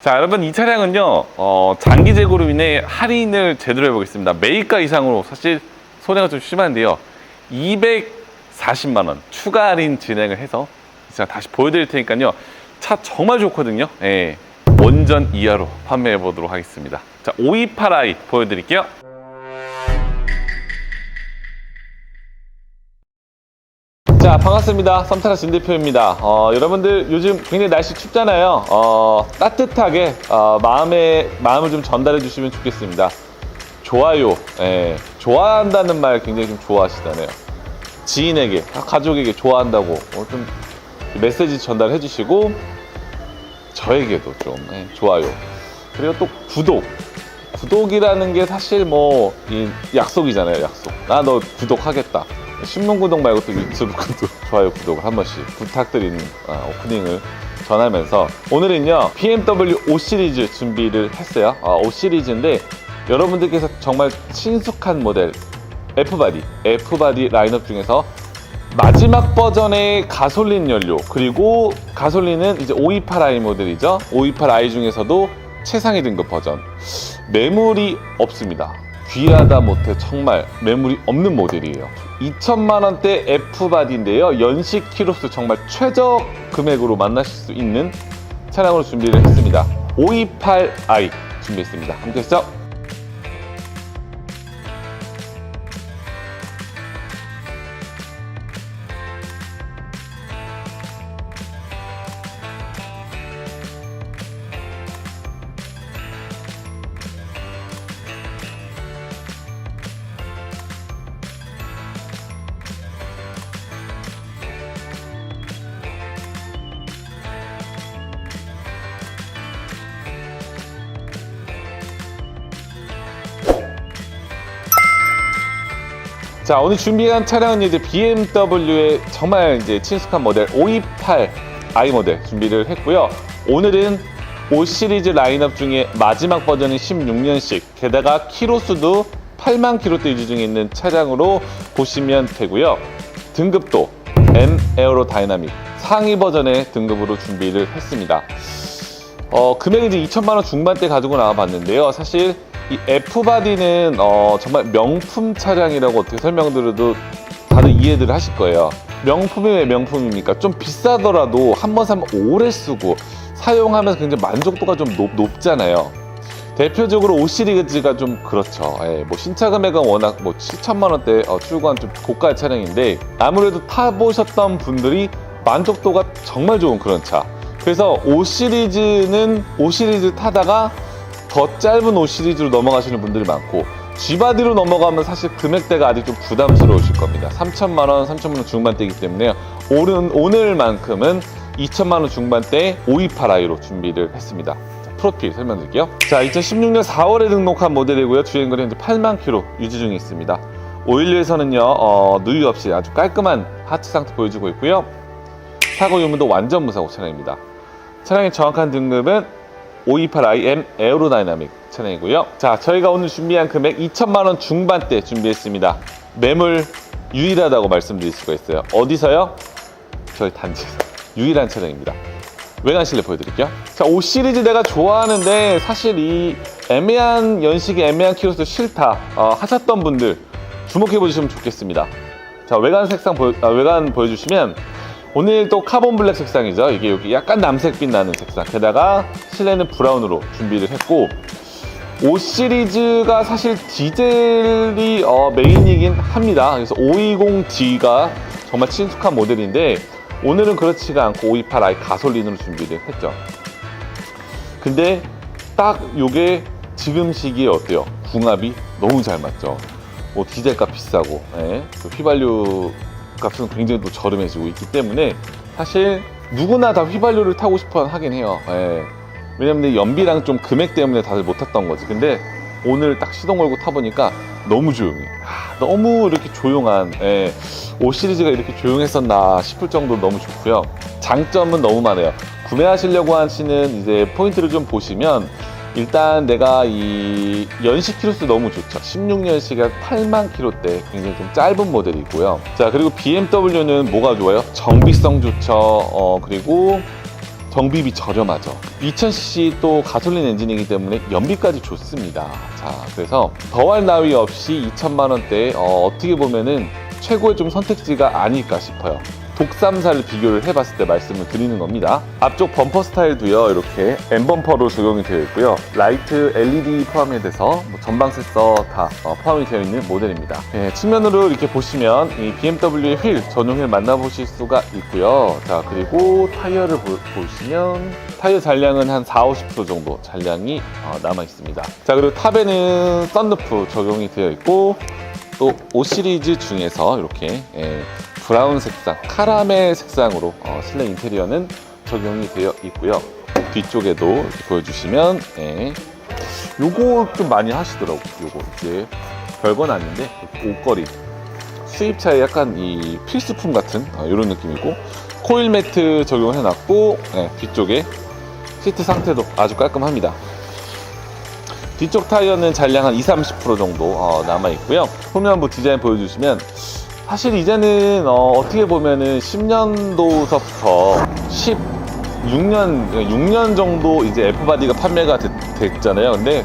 자 여러분 이 차량은요 어, 장기 재고로 인해 할인을 제대로 해보겠습니다. 매입가 이상으로 사실 손해가 좀 심한데요. 240만 원 추가 할인 진행을 해서 제가 다시 보여드릴 테니까요. 차 정말 좋거든요. 예, 원전 이하로 판매해 보도록 하겠습니다. 자 528i 보여드릴게요 자 반갑습니다. 썸타라 진 대표입니다. 어, 여러분들 요즘 굉장히 날씨 춥잖아요. 어, 따뜻하게 어, 마음에 마음을 좀 전달해 주시면 좋겠습니다. 좋아요. 예, 좋아한다는 말 굉장히 좀 좋아하시잖아요. 지인에게 가족에게 좋아한다고 어, 좀 메시지 전달해 주시고 저에게도 좀 예, 좋아요. 그리고 또 구독. 구독이라는 게 사실 뭐 이 약속이잖아요 약속. 나 너 구독하겠다 신문 구독 말고 또 유튜브 구독 좋아요 구독을 한 번씩 부탁드리는 아, 오프닝을 전하면서 오늘은요 BMW 5 시리즈 준비를 했어요. 아, 5 시리즈인데 여러분들께서 정말 친숙한 모델 F바디 F바디 라인업 중에서 마지막 버전의 가솔린 연료 그리고 가솔린은 이제 528i 모델이죠. 528i 중에서도 최상위 등급 버전. 매물이 없습니다 귀하다 못해 정말 매물이 없는 모델이에요. 2천만 원대 F바디인데요. 연식 키로수 정말 최저 금액으로 만나실 수 있는 차량으로 준비를 했습니다. 528i 준비했습니다. 함께 하시죠 자 오늘 준비한 차량은 이제 BMW의 정말 이제 친숙한 모델 528i 모델 준비를 했고요. 오늘은 5 시리즈 라인업 중에 마지막 버전인 16년식 게다가 키로수도 8만 킬로대 유지 중에 있는 차량으로 보시면 되고요. 등급도 M 에어로 다이나믹 상위 버전의 등급으로 준비를 했습니다. 어, 금액이 이제 2천만 원 중반대 가지고 나와봤는데요. 사실 이 F바디는 어, 정말 명품 차량이라고 어떻게 설명드려도 다들 이해들 하실 거예요. 명품이 왜 명품입니까? 좀 비싸더라도 한 번 사면 오래 쓰고 사용하면서 굉장히 만족도가 좀 높, 높잖아요. 대표적으로 5 시리즈가 좀 그렇죠. 예, 뭐 신차 금액은 워낙 뭐 7천만 원대 어, 출고한 좀 고가 차량인데 아무래도 타보셨던 분들이 만족도가 정말 좋은 그런 차. 그래서 5 시리즈는 5 시리즈 타다가 더 짧은 5 시리즈로 넘어가시는 분들이 많고 G바디로 넘어가면 사실 금액대가 아직 좀 부담스러우실 겁니다. 3천만 원, 3천만 원 중반대이기 때문에 오늘, 오늘만큼은 2천만 원 중반대 528i로 준비를 했습니다. 자, 프로필 설명드릴게요. 자, 2016년 4월에 등록한 모델이고요. 주행거리 현재 8만 킬로 유지 중에 있습니다. 오일류에서는요, 어, 누유 없이 아주 깔끔한 하체 상태 보여주고 있고요. 사고 유무도 완전 무사고 차량입니다. 차량의 정확한 등급은 528iM 에어로다이나믹 차량이고요. 자, 저희가 오늘 준비한 금액 2천만 원 중반대 준비했습니다. 매물 유일하다고 말씀드릴 수가 있어요. 어디서요? 저희 단지에서 유일한 차량입니다. 외관 실내 보여드릴게요. 자, 5 시리즈 내가 좋아하는데 사실 이 애매한 연식이 애매한 키로수 싫다 어, 하셨던 분들 주목해 보시면 좋겠습니다. 자, 외관 색상 보여, 아, 외관 보여주시면 오늘 또 카본 블랙 색상이죠. 이게 여기 약간 남색빛 나는 색상. 게다가 실내는 브라운으로 준비를 했고 5 시리즈가 사실 디젤이 어, 메인이긴 합니다. 그래서 520D가 정말 친숙한 모델인데 오늘은 그렇지가 않고 528i 가솔린으로 준비를 했죠. 근데 딱 요게 지금 시기에 어때요? 궁합이 너무 잘 맞죠. 뭐 디젤값 비싸고 예. 또 휘발유 값은 굉장히 또 저렴해지고 있기 때문에 사실 누구나 다 휘발유를 타고 싶어 하긴 해요. 예. 왜냐면 연비랑 좀 금액 때문에 다들 못 탔던 거지. 근데 오늘 딱 시동 걸고 타보니까 너무 조용해. 아, 너무 이렇게 조용한, 예. 5 시리즈가 이렇게 조용했었나 싶을 정도로 너무 좋고요. 장점은 너무 많아요. 구매하시려고 하시는 이제 포인트를 좀 보시면 일단 내가 이 연식 키로수 너무 좋죠. 16년식에 8만 킬로대 굉장히 좀 짧은 모델이고요. 자 그리고 BMW는 뭐가 좋아요? 정비성 좋죠. 어 그리고 정비비 저렴하죠. 2000cc 또 가솔린 엔진이기 때문에 연비까지 좋습니다. 자, 그래서 더할 나위 없이 2천만 원대 어, 어떻게 보면은 최고의 좀 선택지가 아닐까 싶어요. 독삼사를 비교를 해봤을 때 말씀을 드리는 겁니다. 앞쪽 범퍼 스타일도요, 이렇게 M 범퍼로 적용이 되어 있고요. 라이트 LED 포함이 돼서 뭐 전방 센서 다 어, 포함이 되어 있는 모델입니다. 예, 측면으로 이렇게 보시면 이 BMW의 휠, 전용 휠 만나보실 수가 있고요. 자, 그리고 타이어를 보, 보시면 타이어 잔량은 한 4, 50% 정도 잔량이 어, 남아 있습니다. 자, 그리고 탑에는 썬루프 적용이 되어 있고 또 5 시리즈 중에서 이렇게 예, 브라운 색상, 카라멜 색상으로 어, 실내 인테리어는 적용이 되어 있고요. 뒤쪽에도 보여주시면 예, 요거 좀 많이 하시더라고. 요거 이제 별건 아닌데 옷걸이 수입차의 약간 이 필수품 같은 이런 느낌이고 코일 매트 적용해 놨고 예, 뒤쪽에 시트 상태도 아주 깔끔합니다. 뒤쪽 타이어는 잔량 한 20, 30% 정도 어, 남아 있고요. 후면부 디자인 보여주시면 사실 이제는 어, 떻게 보면은 10년도서부터 16년 6년 정도 이제 F 바디가 판매가 됐, 됐잖아요. 근데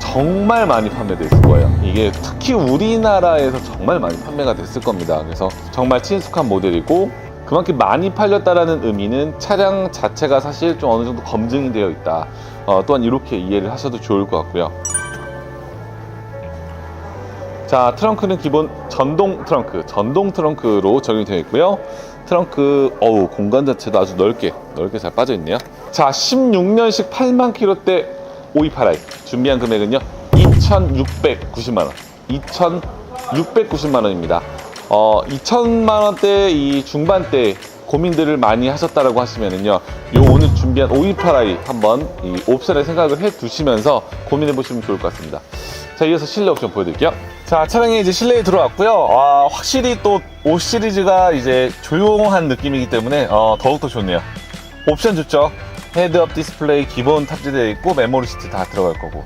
정말 많이 판매돼 있을 거예요. 이게 특히 우리나라에서 정말 많이 판매가 됐을 겁니다. 그래서 정말 친숙한 모델이고 그만큼 많이 팔렸다라는 의미는 차량 자체가 사실 좀 어느 정도 검증이 되어 있다. 어, 또한 이렇게 이해를 하셔도 좋을 것 같고요. 자, 트렁크는 기본 전동 트렁크, 전동 트렁크로 적용이 되어 있고요. 트렁크, 어우, 공간 자체도 아주 넓게, 넓게 잘 빠져 있네요. 자, 16년식 8만 킬로대 528i. 준비한 금액은요, 2,690만원. 2,690만원입니다. 어, 2천만 원대 이 중반대 고민들을 많이 하셨다라고 하시면은요, 요 오늘 준비한 528i 한번 이 옵션에 생각을 해 두시면서 고민해 보시면 좋을 것 같습니다. 자, 이어서 실내 옵션 보여드릴게요. 자, 차량이 이제 실내에 들어왔고요. 아, 확실히 또 5 시리즈가 이제 조용한 느낌이기 때문에 어, 더욱더 좋네요. 옵션 좋죠? 헤드업 디스플레이 기본 탑재되어 있고 메모리 시트 다 들어갈 거고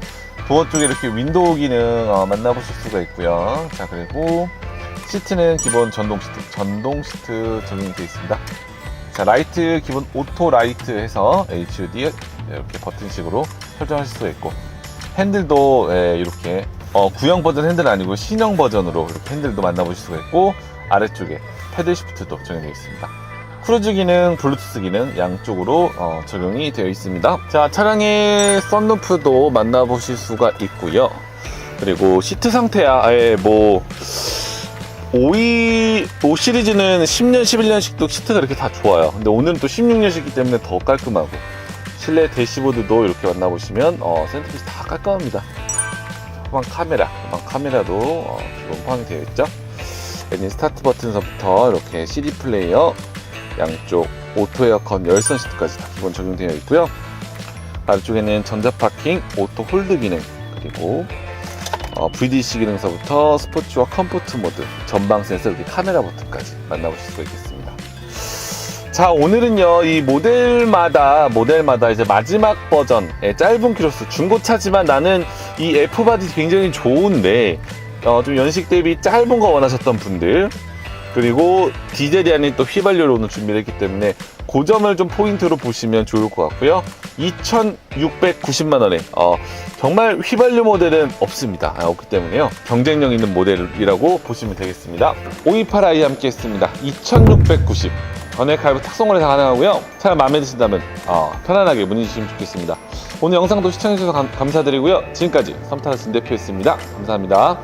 도어 쪽에 이렇게 윈도우 기능 어, 만나보실 수가 있고요. 자, 그리고 시트는 기본 전동 시트, 전동 시트 적용이 되어 있습니다. 자, 라이트 기본 오토 라이트 해서 HUD 이렇게 버튼식으로 설정하실 수가 있고 핸들도 예, 이렇게 어, 구형 버전 핸들 아니고 신형 버전으로 이렇게 핸들도 만나보실 수가 있고 아래쪽에 패들 시프트도 적용되어 있습니다. 크루즈 기능, 블루투스 기능 양쪽으로 어, 적용이 되어 있습니다. 자, 차량의 썬루프도 만나보실 수가 있고요. 그리고 시트 상태야, 아예 뭐 5위, 5 시리즈는 10년, 11년씩도 시트가 이렇게 다 좋아요. 근데 오늘은 또 16년식이기 때문에 더 깔끔하고 실내 대시보드도 이렇게 만나보시면 어, 센터피스 다 깔끔합니다. 후방 카메라, 후방 카메라도 어, 기본 포함이 되어 있죠. 엔진 스타트 버튼서부터 이렇게 CD 플레이어, 양쪽 오토 에어컨 열선 시트까지 다 기본 적용되어 있고요. 아래쪽에는 전자 파킹, 오토 홀드 기능, 그리고 어, VDC 기능서부터 스포츠와 컴포트 모드, 전방 센서, 이렇게 카메라 버튼까지 만나보실 수가 있겠습니다. 자, 오늘은요, 이 모델마다, 모델마다 이제 마지막 버전의 짧은 키로수, 중고차지만 나는 이 F바디 굉장히 좋은데, 어, 좀 연식 대비 짧은 거 원하셨던 분들, 그리고 디젤이 아닌 또 휘발유로는 준비를 했기 때문에 그 점을 좀 포인트로 보시면 좋을 것 같고요. 2,690만 원에 어, 정말 휘발유 모델은 없습니다. 아, 없기 때문에요. 경쟁력 있는 모델이라고 보시면 되겠습니다. 528i 함께 했습니다. 2,690. 전액 할부 탁송거래 다 가능하고요. 차량 마음에 드신다면 어, 편안하게 문의 주시면 좋겠습니다. 오늘 영상도 시청해주셔서 감, 감사드리고요. 지금까지 섬타라신 대표였습니다. 감사합니다.